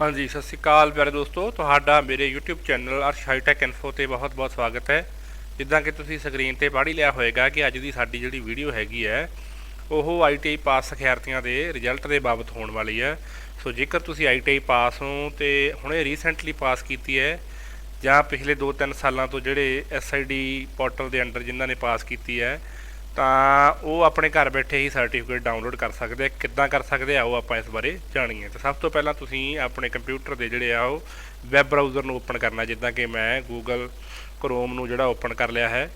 ਹਾਂਜੀ, ਸਤਿ ਸ਼੍ਰੀ ਅਕਾਲ ਪਿਆਰੇ ਦੋਸਤੋ, ਤੁਹਾਡਾ ਮੇਰੇ YouTube ਚੈਨਲ ਅਰਸ਼ਾਈਟੈਕ ਇਨਫੋ ਤੇ ਬਹੁਤ-ਬਹੁਤ ਸਵਾਗਤ ਹੈ। ਜਿੱਦਾਂ ਕਿ ਤੁਸੀਂ ਸਕਰੀਨ ਤੇ ਪੜ੍ਹ ਹੀ ਲਿਆ ਹੋਵੇਗਾ ਕਿ ਅੱਜ ਦੀ ਸਾਡੀ ਜਿਹੜੀ ਵੀਡੀਓ ਹੈਗੀ ਹੈ, ਉਹ ITI ਪਾਸ ਸਿਖਿਆਰਥੀਆਂ ਦੇ ਰਿਜ਼ਲਟ ਦੇ ਬਾਬਤ ਹੋਣ ਵਾਲੀ ਹੈ। ਸੋ ਜੇਕਰ ਤੁਸੀਂ ITI ਪਾਸ ਹੋ ਤੇ ਹੁਣੇ ਰੀਸੈਂਟਲੀ ਪਾਸ ਕੀਤੀ ਹੈ, ਜਾਂ ਪਿਛਲੇ 2-3 ਸਾਲਾਂ ਤੋਂ ਜਿਹੜੇ SID ਪੋਰਟਲ ਦੇ ਅੰਡਰ ਜਿਨ੍ਹਾਂ ਨੇ ਪਾਸ ਕੀਤੀ ਹੈ ਤਾਂ ਉਹ ਆਪਣੇ ਘਰ ਬੈਠੇ ਹੀ ਸਰਟੀਫਿਕੇਟ ਡਾਊਨਲੋਡ ਕਰ ਸਕਦੇ ਆ। ਕਿੱਦਾਂ ਕਰ ਸਕਦੇ ਆ, ਉਹ ਆਪਾਂ ਇਸ ਬਾਰੇ ਜਾਣੀਏ। ਤਾਂ ਸਭ ਤੋਂ ਪਹਿਲਾਂ ਤੁਸੀਂ ਆਪਣੇ ਕੰਪਿਊਟਰ ਦੇ ਜਿਹੜੇ ਆ, ਉਹ ਵੈਬ ਬਰਾਊਜ਼ਰ ਨੂੰ ਓਪਨ ਕਰਨਾ। ਜਿੱਦਾਂ ਕਿ ਮੈਂ Google Chrome ਨੂੰ ਜਿਹੜਾ ਓਪਨ ਕਰ ਲਿਆ ਹੈ।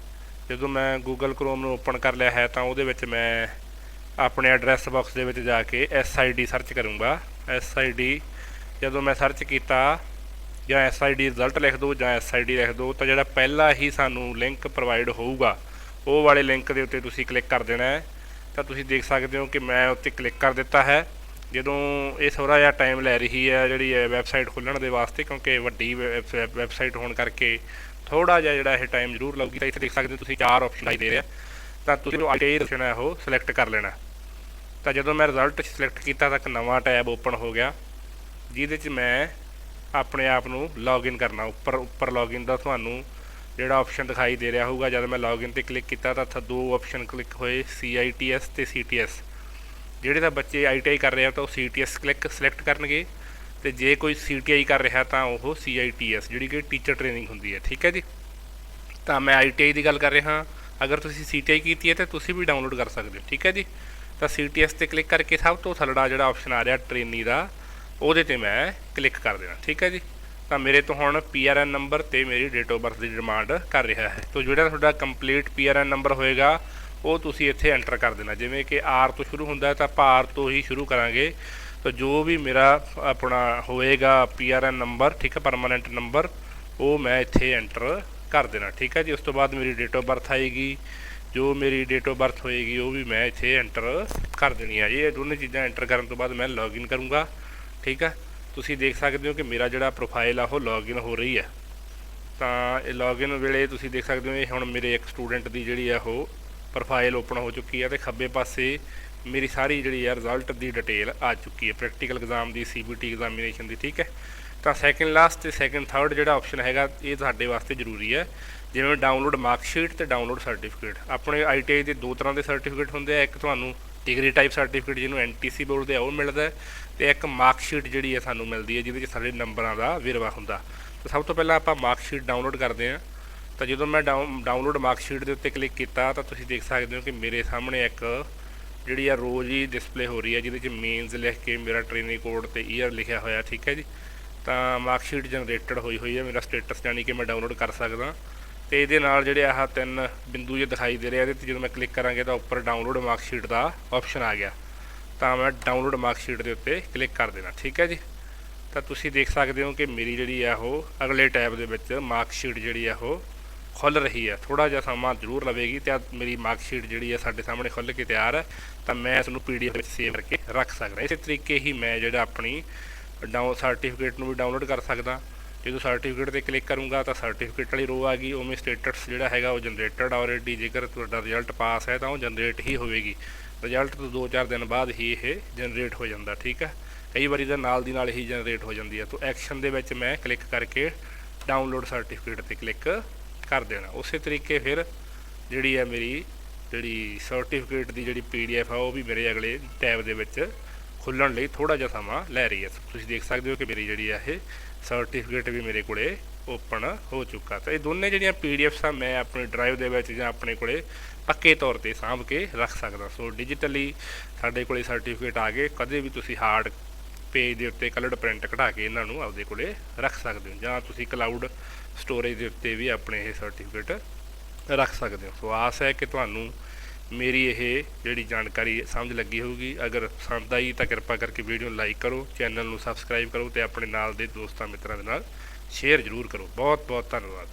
ਜਦੋਂ ਮੈਂ Google Chrome ਨੂੰ ਓਪਨ ਕਰ ਲਿਆ ਹੈ, ਤਾਂ ਉਹਦੇ ਵਿੱਚ ਮੈਂ ਆਪਣੇ ਐਡਰੈਸ ਬਾਕਸ ਦੇ ਵਿੱਚ ਜਾ ਕੇ SID ਸਰਚ ਕਰੂੰਗਾ। SID ਜਦੋਂ ਮੈਂ ਸਰਚ ਕੀਤਾ, ਜਾਂ SID ਰਿਜ਼ਲਟ ਲਿਖ ਦਿਓ ਜਾਂ SID ਲਿਖ ਦਿਓ ਤਾਂ ਜਿਹੜਾ ਪਹਿਲਾ ਹੀ ਸਾਨੂੰ ਲਿੰਕ ਪ੍ਰੋਵਾਈਡ ਹੋਊਗਾ ਉਹ ਵਾਲੇ ਲਿੰਕ ਦੇ ਉੱਤੇ ਤੁਸੀਂ ਕਲਿੱਕ ਕਰ ਦੇਣਾ ਹੈ। ਤਾਂ ਤੁਸੀਂ ਦੇਖ ਸਕਦੇ ਹੋ ਕਿ ਮੈਂ ਉੱਤੇ ਕਲਿੱਕ ਕਰ ਦਿੱਤਾ ਹੈ। ਜਦੋਂ ਇਹ ਥੋੜਾ ਜਿਹਾ ਟਾਈਮ ਲੈ ਰਹੀ ਹੈ ਜਿਹੜੀ ਹੈ ਵੈਬਸਾਈਟ ਖੋਲ੍ਹਣ ਦੇ ਵਾਸਤੇ, ਕਿਉਂਕਿ ਵੱਡੀ ਵੈਬਸਾਈਟ ਹੋਣ ਕਰਕੇ ਥੋੜਾ ਜਿਹਾ ਜਿਹੜਾ ਇਹ ਟਾਈਮ ਜ਼ਰੂਰ ਲੱਗੂਗੀ। ਤਾਂ ਇੱਥੇ ਦੇਖ ਸਕਦੇ ਹੋ ਤੁਸੀਂ ਚਾਰ ਆਪਸ਼ਨ ਆਈ ਦੇ ਰਿਹਾ। ਤਾਂ ਤੁਸੀਂ ਜੋ ਆਈਟੀ ਆਪਸ਼ਨ ਉਹ ਸਿਲੈਕਟ ਕਰ ਲੈਣਾ ਤਾਂ ਜਦੋਂ ਮੈਂ ਰਿਜ਼ਲਟ ਸਿਲੈਕਟ ਕੀਤਾ ਤਾਂ ਇੱਕ ਨਵਾਂ ਟੈਬ ਓਪਨ ਹੋ ਗਿਆ, ਜਿਹਦੇ 'ਚ ਮੈਂ ਆਪਣੇ ਆਪ ਨੂੰ ਲੌਗਇਨ ਕਰਨਾ, ਉੱਪਰ ਉੱਪਰ ਲੌਗਇਨ ਦਾ ਤੁਹਾਨੂੰ ਜਿਹੜਾ ਆਪਸ਼ਨ ਦਿਖਾਈ ਦੇ ਰਿਹਾ ਹੋਊਗਾ, ਜਦ ਮੈਂ ਲੌਗਇਨ ਤੇ ਕਲਿੱਕ ਕੀਤਾ ਤਾਂ ਇੱਥੇ ਦੋ ਆਪਸ਼ਨ ਕਲਿੱਕ ਹੋਏ CITS ਤੇ CTS ਜਿਹੜੇ ਤਾਂ ਬੱਚੇ ITI ਕਰ ਰਹੇ ਆ, ਤਾਂ ਉਹ CTS ਕਲਿੱਕ ਸਿਲੈਕਟ ਕਰਨਗੇ ਤੇ ਜੇ ਕੋਈ CTI ਕਰ ਰਿਹਾ ਤਾਂ ਉਹ CITS ਜਿਹੜੀ ਕਿ ਟੀਚਰ ਟ੍ਰੇਨਿੰਗ ਹੁੰਦੀ ਹੈ, ਠੀਕ ਹੈ ਜੀ? ਤਾਂ ਮੈਂ ITI ਦੀ ਗੱਲ ਕਰ ਰਿਹਾ ਅਗਰ ਤੁਸੀਂ CTI ਕੀਤੀ ਹੈ ਤਾਂ ਤੁਸੀਂ ਵੀ ਡਾਊਨਲੋਡ ਕਰ ਸਕਦੇ ਹੋ, ਠੀਕ ਹੈ ਜੀ? ਤਾਂ CTS ਤੇ ਕਲਿੱਕ ਕਰਕੇ ਸਭ ਤੋਂ ਥੱਲੜਾ ਜਿਹੜਾ ਆਪਸ਼ਨ ਆ ਰਿਹਾ ਟ੍ਰੇਨੀ ਦਾ, ਉਹਦੇ ਤੇ ਮੈਂ ਕਲਿੱਕ ਕਰ ਦੇਣਾ, ਠੀਕ ਹੈ ਜੀ? ਤਾਂ ਮੇਰੇ ਤੋਂ ਹੁਣ PRN ਨੰਬਰ ਤੇ ਮੇਰੀ ਡੇਟ ਆਫ ਬਰਥ ਦੀ ਡਿਮਾਂਡ ਕਰ ਰਿਹਾ ਹੈ। ਤੋਂ ਜਿਹੜਾ ਤੁਹਾਡਾ ਕੰਪਲੀਟ PRN ਨੰਬਰ ਹੋਏਗਾ, ਉਹ ਤੁਸੀਂ ਇੱਥੇ ਐਂਟਰ ਕਰ ਦੇਣਾ। ਜਿਵੇਂ ਕਿ ਆਰ ਤੋਂ ਸ਼ੁਰੂ ਹੁੰਦਾ ਹੈ, ਤਾਂ ਆਪਾਂ R ਤੋਂ ਹੀ ਸ਼ੁਰੂ ਕਰਾਂਗੇ। ਤਾਂ ਜੋ ਵੀ ਮੇਰਾ ਆਪਣਾ ਹੋਏਗਾ PRN ਨੰਬਰ ਠੀਕ ਹੈ ਪਰਮਾਨੈਂਟ ਨੰਬਰ ਉਹ ਮੈਂ ਇੱਥੇ ਐਂਟਰ ਕਰ ਦੇਣਾ, ਠੀਕ ਹੈ ਜੀ। ਉਸ ਤੋਂ ਬਾਅਦ ਮੇਰੀ ਡੇਟ ਆਫ ਬਰਥ ਆਏਗੀ। ਜੋ ਮੇਰੀ ਡੇਟ ਆਫ ਬਰਥ ਹੋਏਗੀ, ਉਹ ਵੀ ਮੈਂ ਇੱਥੇ ਐਂਟਰ ਕਰ ਦੇਣੀ ਹੈ। ਜੀ ਇਹ ਦੋਨੇ ਚੀਜ਼ਾਂ ਐਂਟਰ ਕਰਨ ਤੋਂ ਬਾਅਦ ਮੈਂ ਲੌਗਇਨ ਕਰੂੰਗਾ, ਠੀਕ ਹੈ। ਤੁਸੀਂ ਦੇਖ ਸਕਦੇ ਹੋ ਕਿ ਮੇਰਾ ਜਿਹੜਾ ਪ੍ਰੋਫਾਈਲ ਆ, ਉਹ ਲੌਗਇਨ ਹੋ ਰਹੀ ਹੈ। ਤਾਂ ਇਹ ਲੌਗਇਨ ਵੇਲੇ ਤੁਸੀਂ ਦੇਖ ਸਕਦੇ ਹੋ, ਇਹ ਹੁਣ ਮੇਰੇ ਇੱਕ ਸਟੂਡੈਂਟ ਦੀ ਜਿਹੜੀ ਆ, ਉਹ ਪ੍ਰੋਫਾਈਲ ਓਪਨ ਹੋ ਚੁੱਕੀ ਹੈ ਤੇ ਖੱਬੇ ਪਾਸੇ ਮੇਰੀ ਸਾਰੀ ਜਿਹੜੀ ਹੈ ਰਿਜ਼ਲਟ ਦੀ ਡਿਟੇਲ ਆ ਚੁੱਕੀ ਹੈ। ਪ੍ਰੈਕਟੀਕਲ ਐਗਜ਼ਾਮ ਦੀ ਸੀਬੀਟੀ ਐਗਜ਼ਾਮੀਨੇਸ਼ਨ ਦੀ, ਠੀਕ ਹੈ? ਤਾਂ ਸੈਕਿੰਡ ਲਾਸਟ ਤੇ ਸੈਕਿੰਡ ਥਰਡ ਜਿਹੜਾ ਆਪਸ਼ਨ ਹੈਗਾ, ਇਹ ਤੁਹਾਡੇ ਵਾਸਤੇ ਜ਼ਰੂਰੀ ਹੈ। ਜਿਵੇਂ ਡਾਊਨਲੋਡ ਮਾਰਕਸ਼ੀਟ ਤੇ ਡਾਊਨਲੋਡ ਸਰਟੀਫਿਕੇਟ ਆਪਣੇ ਆਈਟੀਆਈ ਦੇ ਦੋ ਤਰ੍ਹਾਂ ਦੇ ਸਰਟੀਫਿਕੇਟ ਹੁੰਦੇ ਆ, ਇੱਕ ਤੁਹਾਨੂੰ ਡਿਗਰੀ ਟਾਈਪ ਸਰਟੀਫਿਕੇਟ ਜਿਹਨੂੰ ਐਨਟੀਸੀ ਬੋਲਦੇ ਆ, ਉਹ ਮਿਲਦਾ ਹੈ ਤੇ ਇੱਕ ਮਾਰਕਸ਼ੀਟ ਜਿਹੜੀ ਹੈ ਸਾਨੂੰ ਮਿਲਦੀ ਹੈ, ਜਿਹਦੇ ਵਿੱਚ ਸਾਡੇ ਨੰਬਰਾਂ ਦਾ ਵੇਰਵਾ ਹੁੰਦਾ। ਤਾਂ ਸਭ ਤੋਂ ਪਹਿਲਾਂ ਆਪਾਂ ਮਾਰਕਸ਼ੀਟ ਡਾਊਨਲੋਡ ਕਰਦੇ ਹਾਂ। ਤਾਂ ਜਦੋਂ ਮੈਂ ਡਾਊਨਲੋਡ ਮਾਰਕਸ਼ੀਟ ਦੇ ਉੱਤੇ ਕਲਿੱਕ ਕੀਤਾ, ਤਾਂ ਤੁਸੀਂ ਦੇਖ ਸਕਦੇ ਹੋ ਕਿ ਮੇਰੇ ਸਾਹਮਣੇ ਇੱਕ ਜਿਹੜੀ ਆ ਰੋਜ਼ ਹੀ ਡਿਸਪਲੇ ਹੋ ਰਹੀ ਹੈ, ਜਿਹਦੇ ਵਿੱਚ ਮੇਨਸ ਲਿਖ ਕੇ ਮੇਰਾ ਟ੍ਰੇਨਿੰਗ ਕੋਡ ਤੇ ਈਅਰ ਲਿਖਿਆ ਹੋਇਆ, ਠੀਕ ਹੈ ਜੀ? ਤਾਂ ਮਾਰਕਸ਼ੀਟ ਜਨਰੇਟਡ ਹੋਈ ਹੋਈ ਹੈ, ਮੇਰਾ ਸਟੇਟਸ ਯਾਨੀ ਕਿ ਮੈਂ ਡਾਊਨਲੋਡ ਕਰ ਸਕਦਾ। ਤੇ ਇਹਦੇ ਨਾਲ ਜਿਹੜੇ ਆਹ ਤਿੰਨ ਬਿੰਦੂ ਜੇ ਦਿਖਾਈ ਦੇ ਰਹੇ ਆ ਇਹਦੇ ਤੇ ਜਦੋਂ ਮੈਂ ਕਲਿੱਕ ਕਰਾਂਗੇ ਤਾਂ ਉੱਪਰ ਡਾਊਨਲੋਡ ਮਾਰਕਸ਼ੀਟ ਦਾ ਆਪਸ਼ਨ ਆ ਗਿਆ। ਤਾਂ ਮੈਂ ਡਾਊਨਲੋਡ ਮਾਰਕਸ਼ੀਟ ਦੇ ਉੱਤੇ ਕਲਿੱਕ ਕਰ ਦੇਣਾ, ਠੀਕ ਹੈ ਜੀ? ਤਾਂ ਤੁਸੀਂ ਦੇਖ ਸਕਦੇ ਹੋ ਕਿ ਮੇਰੀ ਜਿਹੜੀ ਆ ਉਹ ਅਗਲੇ ਟੈਬ ਦੇ ਵਿੱਚ ਮਾਰਕਸ਼ੀਟ ਜਿਹੜੀ ਆ ਉਹ ਖੁੱਲ ਰਹੀ ਹੈ ਥੋੜਾ ਜਿਹਾ ਸਮਾਂ ਜ਼ਰੂਰ ਲਵੇਗੀ ਤੇ ਮੇਰੀ ਮਾਰਕਸ਼ੀਟ ਜਿਹੜੀ ਹੈ ਸਾਡੇ ਸਾਹਮਣੇ ਖੁੱਲ ਕੇ ਤਿਆਰ ਹੈ ਤਾਂ ਮੈਂ ਇਸ ਨੂੰ ਪੀਡੀਐਫ ਵਿੱਚ ਸੇਵ ਕਰਕੇ ਰੱਖ ਸਕਦਾ। ਇਸੇ ਤਰੀਕੇ ਹੀ ਮੈਂ ਜਿਹੜਾ ਆਪਣੀ ਡਾਊਨ ਸਰਟੀਫਿਕੇਟ ਨੂੰ ਵੀ ਡਾਊਨਲੋਡ ਕਰ ਸਕਦਾ। ਜਦੋਂ ਸਰਟੀਫਿਕੇਟ ਤੇ ਕਲਿੱਕ ਕਰੂੰਗਾ ਤਾਂ ਸਰਟੀਫਿਕੇਟ ਵਾਲੀ ਰੋ ਆ ਗਈ, ਉਵੇਂ ਸਟੇਟਸ ਜਿਹੜਾ ਹੈਗਾ ਉਹ ਜਨਰੇਟਡ ਆਲਰੇਡੀ ਜੇਕਰ ਤੁਹਾਡਾ ਰਿਜ਼ਲਟ ਪਾਸ ਹੈ ਤਾਂ ਉਹ ਜਨਰੇਟ ਹੀ ਹੋਵੇਗੀ। ਰਿਜ਼ਲਟ ਤੋਂ 2-4 ਦਿਨ ਬਾਅਦ ਹੀ ਇਹ ਜਨਰੇਟ ਹੋ ਜਾਂਦਾ, ਠੀਕ ਹੈ? ਕਈ ਵਾਰੀ ਤਾਂ ਨਾਲ ਦੀ ਨਾਲ ਹੀ ਜਨਰੇਟ ਹੋ ਜਾਂਦੀ ਹੈ। ਤਾਂ ਐਕਸ਼ਨ ਦੇ ਵਿੱਚ ਮੈਂ ਕਲਿੱਕ ਕਰਕੇ ਡਾਊਨਲੋਡ ਸਰਟੀਫਿਕੇਟ ਤੇ ਕਲਿੱਕ ਕਰ ਦੇਣਾ। ਉਸੇ ਤਰੀਕੇ ਫਿਰ ਜਿਹੜੀ ਹੈ ਮੇਰੀ, ਜਿਹੜੀ ਸਰਟੀਫਿਕੇਟ ਦੀ ਜਿਹੜੀ ਪੀਡੀਐਫ ਆ, ਉਹ ਵੀ ਮੇਰੇ ਅਗਲੇ ਟੈਬ ਦੇ ਵਿੱਚ ਖੁੱਲਣ ਲਈ ਥੋੜਾ ਜਿਹਾ ਸਮਾਂ ਲੈ ਰਹੀ ਹੈ। ਤੁਸੀਂ ਦੇਖ ਸਕਦੇ ਹੋ ਕਿ ਮੇਰੀ ਜਿਹੜੀ ਆ ਇਹ ਸਰਟੀਫਿਕੇਟ ਵੀ ਮੇਰੇ ਕੋਲੇ ਓਪਨ ਹੋ ਚੁੱਕਾ। ਤਾਂ ਇਹ ਦੋਨੇ ਜਿਹੜੀਆਂ ਪੀਡੀਐਫਸ ਆ, ਮੈਂ ਆਪਣੇ ਡਰਾਈਵ ਦੇ ਵਿੱਚ ਜਾਂ ਆਪਣੇ ਕੋਲੇ ਪੱਕੇ ਤੌਰ ਤੇ ਸਾਂਭ ਕੇ ਰੱਖ ਸਕਦਾ। ਸੋ ਡਿਜੀਟਲੀ ਸਾਡੇ ਕੋਲੇ ਸਰਟੀਫਿਕੇਟ ਆ ਗਏ। ਕਦੇ ਵੀ ਤੁਸੀਂ ਹਾਰਡ ਪੇਜ ਦੇ ਉੱਤੇ ਕਲਰਡ ਪ੍ਰਿੰਟ ਕਢਾ ਕੇ ਇਹਨਾਂ ਨੂੰ ਆਪਦੇ ਕੋਲੇ ਰੱਖ ਸਕਦੇ ਹੋ। ਜਾਂ ਤੁਸੀਂ ਕਲਾਊਡ ਸਟੋਰੇਜ ਦੇ ਉੱਤੇ ਵੀ ਆਪਣੇ ਇਹ ਸਰਟੀਫਿਕੇਟ ਰੱਖ ਸਕਦੇ ਹੋ। ਸੋ ਆਸ ਹੈ ਕਿ ਤੁਹਾਨੂੰ ਮੇਰੀ ਇਹ ਜਿਹੜੀ ਜਾਣਕਾਰੀ ਸਮਝ ਲੱਗੀ ਹੋਊਗੀ। ਅਗਰ ਪਸੰਦ ਆਈ ਤਾਂ ਕਿਰਪਾ ਕਰਕੇ ਵੀਡੀਓ ਨੂੰ ਲਾਈਕ ਕਰੋ, ਚੈਨਲ ਨੂੰ ਸਬਸਕ੍ਰਾਈਬ ਕਰੋ ਤੇ ਆਪਣੇ ਨਾਲ ਦੇ ਦੋਸਤਾਂ ਮਿੱਤਰਾਂ ਦੇ ਨਾਲ ਸ਼ੇਅਰ ਜ਼ਰੂਰ ਕਰੋ। ਬਹੁਤ ਬਹੁਤ ਧੰਨਵਾਦ।